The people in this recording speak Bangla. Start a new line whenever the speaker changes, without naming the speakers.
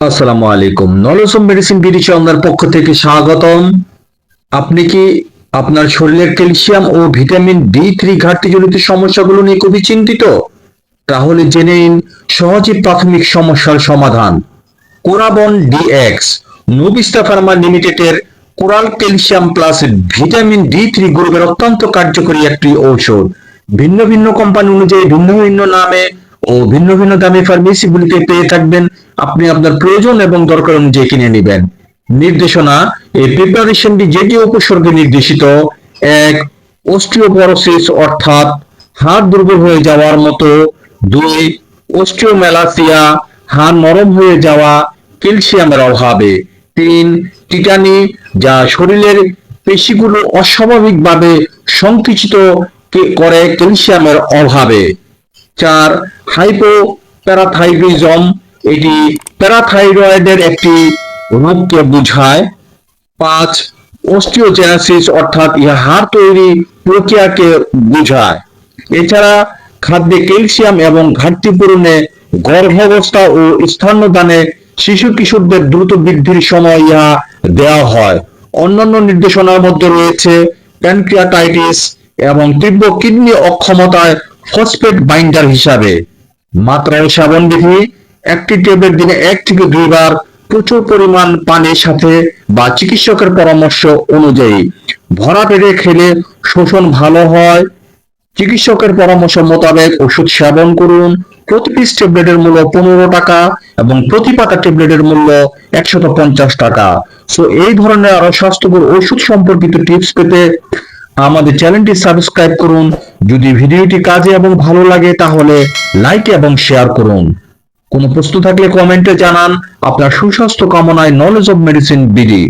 আসসালামু আলাইকুম। নলেজ অফ মেডিসিন বিডি চন্দার পক্ষ থেকে স্বাগতম। আপনি কি আপনার শরীরের ক্যালসিয়াম ও ভিটামিন ডি থ্রি ঘাটতিজনিত সমস্যাগুলো নিয়ে খুবই চিন্তিত? তাহলে জেনে নিন সহজে প্রাথমিক সমস্যার সমাধান। কোরাবন ডিএক্স নোবিস্টা ফার্মা লিমিটেডের coral calcium plus vitamin D three গ্রুপের অত্যন্ত কার্যকরী একটি ঔষধ। ভিন্ন ভিন্ন কোম্পানি অনুযায়ী ভিন্ন ভিন্ন নামে ও ভিন্ন ভিন্ন দামে ফার্মেসিগুলিতে পেয়ে থাকবেন। আপনি আপনার প্রয়োজন এবং দরকার অনুযায়ী কিনে নেবেন। নির্দেশনা, এই প্রিপারেশনটি যেটি উপসর্গে নির্দেশিত, এক অস্টিওপরোসিস অর্থাৎ হাড় দুর্বল হয়ে যাওয়ার মতো, দুই অস্টিওমেলাসিয়া হাড় নরম হয়ে যাওয়া ক্যালসিয়ামের অভাবে, তিন টিটানি, যা শরীরের পেশিগুলো অস্বাভাবিকভাবে সংকুচিত করে ক্যালসিয়ামের অভাবে। চার হাইপো প্যারাথাইরিজম এটি প্যারাথাইরয়েডের একটি রোগকে বোঝায়। পাঁচ, অস্টিওজেনাসিস অর্থাৎ ইহা হাড় তৈরি প্রক্রিয়াকে বোঝায়। এছাড়া খাদ্যে ক্যালসিয়াম এবং ঘাটতি পূরণে গর্ভাবস্থা ও স্তন্যদানে শিশু কিশোরদের দ্রুত বৃদ্ধির সময় ইহা দেওয়া হয়। অন্যান্য নির্দেশনার মধ্যে রয়েছে প্যানক্রিয়াটাইটিস এবং তীব্র কিডনি অক্ষমতায় ফসফেট বাইন্ডার হিসাবে মাত্রায় সেবন বিধি, একটি ট্যাবলেট দিনে এক থেকে দুইবার প্রচুর পরিমাণ পানির সাথে বা চিকিৎসকের পরামর্শ অনুযায়ী ভরা পেটে খেলে শোষণ ভালো হয়। চিকিৎসকের পরামর্শ মোতাবেক ওষুধ সেবন করুন। প্রতি পিস ট্যাবলেটের মূল্য পনেরো টাকা এবং প্রতি পাতা ট্যাবলেটের মূল্য একশত পঞ্চাশ টাকা। সো এই ধরনের আরও স্বাস্থ্যকর ওষুধ সম্পর্কিত টিপস পেতে আমাদের চ্যানেলটি সাবস্ক্রাইব করুন। যদি ভিডিওটি কাজে এবং ভালো লাগে, তাহলে লাইক এবং শেয়ার করুন। কোনো প্রশ্ন থাকলে কমেন্টে জানান। আপনার সুস্বাস্থ্য কামনায় নলেজ অব মেডিসিন বিডি